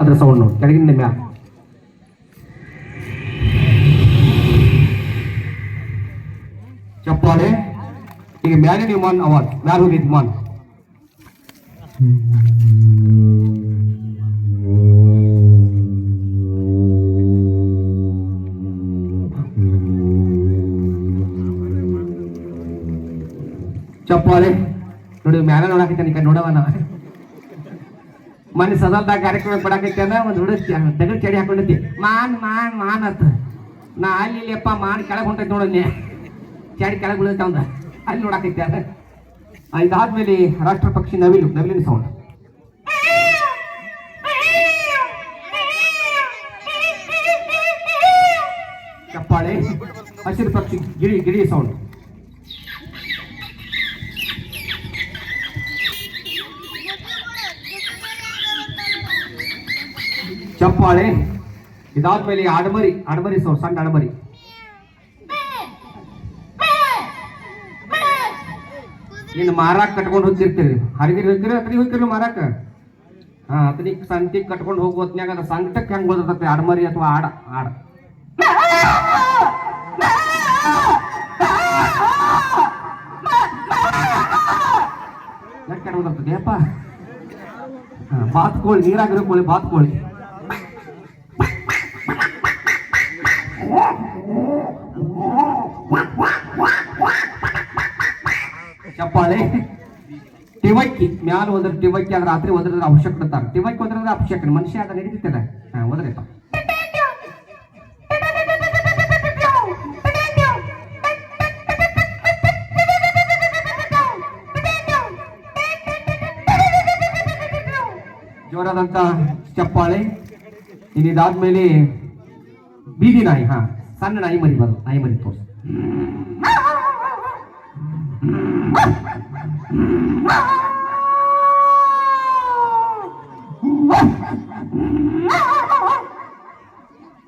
ಅದ್ರ ಸೌಂಡ್ ನೋಡಿ ಕೆಳಗಿಂದ ಮ್ಯಾ ಚಪ್ಪಾಳೆ ಈಗ ಮ್ಯಾಲಿನ ವಿಮಾನ ಅವಾಜ್ ಮ್ಯಾಲ ಹೋಗಿದ್ ವಿಮಾನ ಚಪ್ಪಾಳೆ ನೋಡಿ ಮ್ಯಾಲ ನೋಡಾಕೈತೆ ಈಗ ನೋಡವನ ಮನೆ ಸದಲ್ದಾಗ ಕಾರ್ಯಕ್ರಮ ಪಡಾಕೈತೆ ಒಂದು ಹುಡುಗ ದಗಡ್ ಚಡಿ ಹಾಕೊಂಡೈತಿ ಮಾನ್ ಮಾನ್ ಮಾನ್ ಅಂತ. ನಾ ಅಲ್ಲಿ ಇಲ್ಲಿಯಪ್ಪ ಮಾನ್ ಕೆಳಗೆ ಹೊಂಟೈತಿ ನೋಡನ್ನೇ ಚಡಿ ಕೆಳಗೆ ಅವಂದ. ಅಲ್ಲಿ ನೋಡಾಕೈತೆ ಅದ. ಇದಾದ್ಮೇಲೆ ರಾಷ್ಟ್ರ ಪಕ್ಷಿ ನವಿಲು, ನವಿಲಿನ ಸೌಂಡ್ ಚಪ್ಪಾಳೆ, ಹಸಿರು ಪಕ್ಷಿ, ಗಿಳಿ ಗಿಳಿ ಸೌಂಡ್ ಚಪ್ಪಾಳೆ ಇದಾದ್ಮೇಲೆ ಆಡಮರಿ ಆಡಮರಿ ಸೌ, ಸಣ್ಣ ಆಡಮರಿ ಇನ್ನು ಮಾರಾಕ್ ಕಟ್ಕೊಂಡು ಹೋಗ್ತಿರ್ತೀರಿ. ಹರಿದಿರಿ ಹೋಗ್ತೀರಿ? ಅತನಿಗೆ ಹೋಗ್ತಿರಿ ಮಾರಾಕ? ಹಾ ಅತನಿಗೆ ಸಂತಿಗೆ ಕಟ್ಕೊಂಡು ಹೋಗೋ ಹೊತ್ನ್ಯಾಗ ಅದು ಸಂಕಟಕ್ಕೆ ಹೆಂಗ್ ಓದತೈತಿ ಆಡಮರಿ ಅಥವಾ ಆಡ ಆಡ? ಯಾಕೆ ಓದರ್ತದೆ ಅಪ್ಪ ಬಾತ್ಕೋಳಿ ನೀರಾಗಿರೋ ಕೋಳಿ ಬಾತ್ಕೋಳಿ ಚಪ್ಪಾಳೆ ಮ್ಯಾಲ ಹೋದ್ರೆ ಟಿವಕ್ಕಿ ಆದ್ರೆ ರಾತ್ರಿ ಹೋದ್ರೆ ಅವಶ್ಯಕ ಇರ್ತಾರೆ ಟಿವಕ್ಕಿ ಹೋದ್ರೆ ಅವಶ್ಯಕ ಮನುಷ್ಯ ಅದ ನಡೀತಿಲ್ಲ ಹಾ ಜೋರಾದಂತ ಚಪ್ಪಾಳೆ. ಇನ್ನು ಇದಾದ್ಮೇಲೆ ಬೀದಿ ನಾಯಿ, ಹಾ, ಸಣ್ಣ ನಾಯಿ ಮರಿ ಬರೋದು ನಾಯಿ ಮರಿ ತೋರಿಸಿ.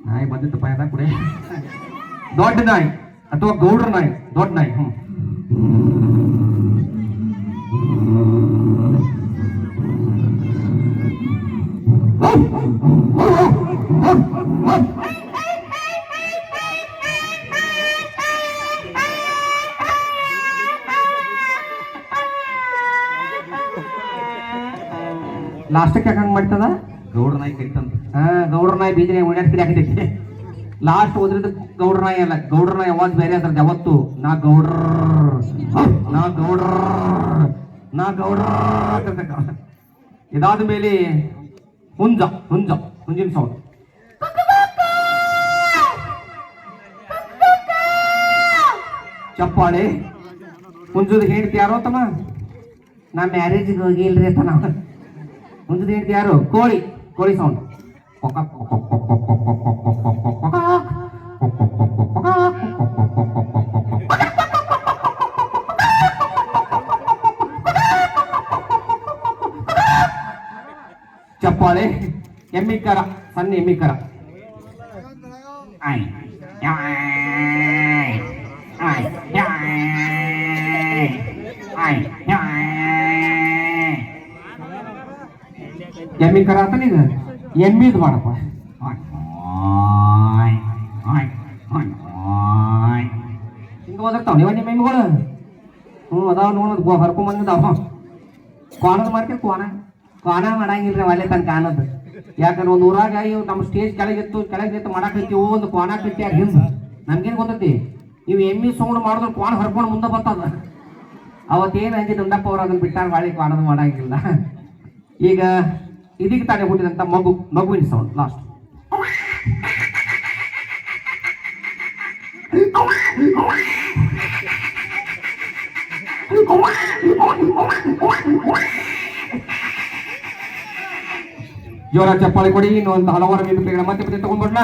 ನಾಯಿ ಬಂದಿತ್ತು ಪಾಯದ ಕೂಡ ದೊಡ್ಡ ನಾಯಿ ಅಥವಾ ಗೌಡ್ರ ನಾಯಿ ದೊಡ್ಡ ನಾಯಿ ಹ್ಮ್ ಲಾಸ್ಟಕ್ಕೆ ಯಾಕೆ ಹಂಗೆ ಮಾಡ್ತದ? ಗೌಡ್ರ ನಾಯಿ ಕರಿತಂತ. ಹಾಂ ಗೌಡ್ರ ನಾಯಿ ಬೀದಿ ನಾಯಿ ಓಡಾಡ್ತಿರಿ ಹಾಕಿದೈತಿ ಲಾಸ್ಟ್ ಓದ್ರಿದ ಗೌಡ್ರ ನಾಯಿ ಅಲ್ಲ ಗೌಡ್ರ ನಾಯಿ ಯಾವಾಗ ಬೇರೆ ಅದ್ರದ್ದು? ಯಾವತ್ತು? ನಾ ಗೌಡ್ರ ನಾ ಗೌಡ್ರ ನಾ ಗೌಡ್ರ ಇದಾದ ಮೇಲೆ ಹುಂಜ ಹುಂಜ ಹುಂಜಿನ ಸೌಂಡ್ ಚಪ್ಪಾಳೆ. ಹುಂಜದ ಹೇಳ್ತಿ ಯಾರೋ ತಮ್ಮ? ನಾ ಮ್ಯಾರೇಜಿಗೆ ಹೋಗಿಲ್ರಿ ಅಂತ ನಾವು. ಮುಂದಿನ ಹೆಂಡತಿ ಯಾರು ಕೋಳಿ ಕೋಳಿ ಸೌಂಡ್ ಚಪ್ಪಾಳೆ ಎಮ್ಮಿ ಕರ ಸಣ್ಣ ಎಮ್ಮಿ ಕರ ಆಯ್ ಆಯ್ ಆಯ್ ಆಯ್ ಆಯ್ ಎಮ್ಮಿ ಕರ ಆತನ ಇದು? ಎಮ್ಮಿದ್ ಮಾಡಪ್ಪ ಹಿಂಗ ಓದಿರ್ತಾವ ನೀವ ನಿಮ್ಮ ಎಮ್ಮಿಗಳು? ಹ್ಞೂ ಅದಾವ ನೋಡೋದು ಗೋ ಹರ್ಕೊಂಬಂದಿದ್ದಾವ ಕೋಣದ ಮಾರ್ಕೆ ಕೋಣ ಕೋಣ ಮಾಡಂಗಿಲ್ರಿ ಅಲ್ಲೇ ತನಕ ಕಾಣದು ಯಾಕಂದ್ರೆ ಒಂದು ಊರಾಗ ಇವ್ ನಮ್ಮ ಸ್ಟೇಜ್ ಕೆಳಗಿತ್ತು, ಕೆಳಗೆ ನಿಂತು ಮಾಡಾಕೈತಿ ಒಂದು ಕೋಣ ಆಗ ಹಿಂದೆ. ನಮ್ಗೇನು ಗೊತ್ತೈತಿ? ಇವು ಎಮ್ಮಿ ಸೌಂಡ್ ಮಾಡಿದ್ರೆ ಕೋಣ ಹರ್ಕೊಂಡು ಮುಂದೆ ಬರ್ತದ. ಅವತ್ತೇನು ಅಂಜಿ ದುಂಡಪ್ಪ ಅವ್ರು ಅದನ್ನ ಬಿಟ್ಟಾರ, ಬಾಳಿ ಕೋಣದ ಮಾಡಂಗಿಲ್ಲ. ಈಗ ಇದಕ್ಕೆ ತಾನೇ ಹುಟ್ಟಿದಂತ ಮಗು, ಮಗುವಿನ ಸೌಂಡ್ ಲಾಸ್ಟ್ ಜೋರ ಚಪ್ಪಾಳೆ ಕೊಡಿ, ಇನ್ನು ಒಂದು ಹಲವಾರು ಮಿಮಿಕ್ರಿಗಳ ಮತ್ತೆ ಮತ್ತೆ ತಗೊಂಡ್ಬಿಡ್ಲಾ